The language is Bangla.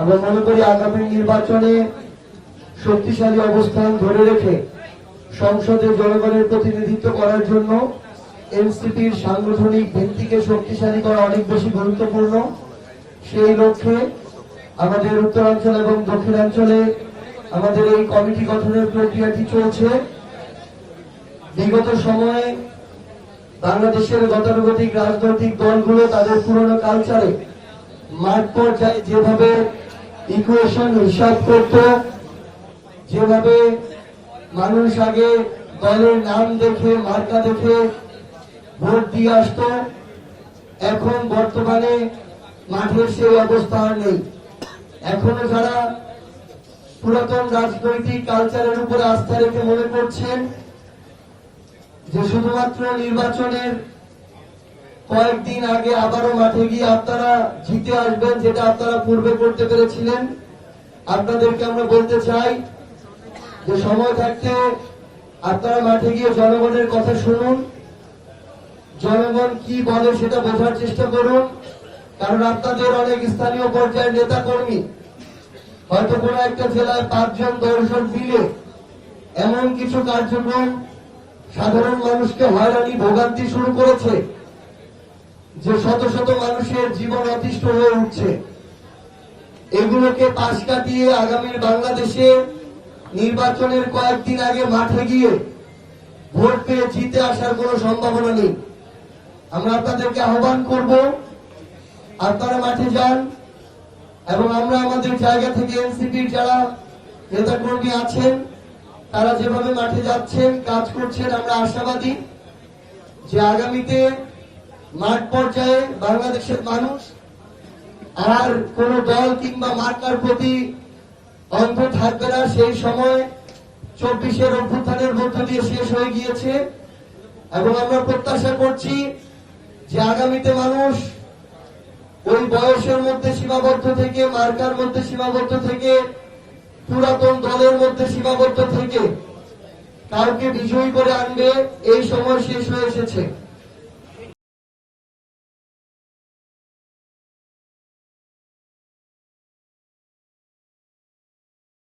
আমরা মনে করি আগামী নির্বাচনে শক্তিশালী অবস্থান ধরে রেখে সংসদে জনগণের প্রতিনিধিত্ব করার জন্য এনসিপির সাংগঠনিক ভিত্তিকে শক্তিশালী করা অনেক বেশি গুরুত্বপূর্ণ। সেই লক্ষ্যে আমাদের উত্তরাঞ্চল এবং দক্ষিণাঞ্চলে আমাদের এই কমিটি গঠনের প্রক্রিয়াটি চলছে। বিগত সময়ে বাংলাদেশের গতানুগতিক রাজনৈতিক দলগুলো তাদের পুরনো কালচারে মাঠ পর্যায়ে যেভাবে ইকুয়েশন হিসাব করত যেভাবে মানুষ আগে দলের নাম দেখে, মার্কা দেখে ভোট দিয়ে আসতো, এখন বর্তমানে মাঠের সেই অবস্থা আর নেই। এখনও যারা পুরাতন রাজনৈতিক কালচারের উপরে আস্থা রেখে মনে করছেন যে শুধুমাত্র নির্বাচনের কয়েকদিন আগে আবারও মাঠে গিয়ে আপনারা জিতে আসবেন, যেটা আপনারা পূর্বে করতে পেরেছিলেন। আপনাদেরকে আমরা বলতে চাই যে সময় থাকতে আপনারা মাঠে গিয়ে জনগণের কথা শুনুন। জনগণ কি বলে সেটা বোঝার চেষ্টা করুন, কারণ আপনাদের অনেক স্থানীয় পর্যায়ের নেতা কর্মী হয়তো কোনো একটা জেলায় পাঁচজন, দশজন মিলে এমন কিছু কার্যক্রম সাধারণ মানুষকে হয়রানি, ভোগান্তি শুরু করেছে। যে শত শত মানুষের জীবন অতিষ্ঠ হয়ে উঠছে। এগুলোকে পাশ কাটিয়ে আগামীর বাংলাদেশে নির্বাচনের কয়েকদিন আগে মাঠে গিয়ে ভোট পেয়ে জিতে আসার কোনো সম্ভাবনা নেই। আমরা আপনাদেরকে আহ্বান করব, আপনারা মাঠে যান এবং আমরা আমাদের জায়গা থেকে এনসিপির যারা নেতাকর্মী আছেন, তারা যেভাবে মাঠে যাচ্ছেন, কাজ করছেন, আমরা আশাবাদী যে আগামীতে মাঠ পর্যায়ে বাংলাদেশের মানুষ আর কোন দল কিংবা মার্কার প্রতি অন্ধ থাকবে না, সেই সময় চব্বিশের অভ্যুত্থানের মধ্য দিয়ে শেষ হয়ে গিয়েছে। এবং আমরা প্রত্যাশা করছি যে আগামীতে মানুষ ওই বয়সের মধ্যে সীমাবদ্ধ থেকে, মার্কার মধ্যে সীমাবদ্ধ থেকে, পুরাতন দলের মধ্যে সীমাবদ্ধ থেকে কাউকে বিজয়ী করে আনবে, এই সময় শেষ হয়ে এসেছে।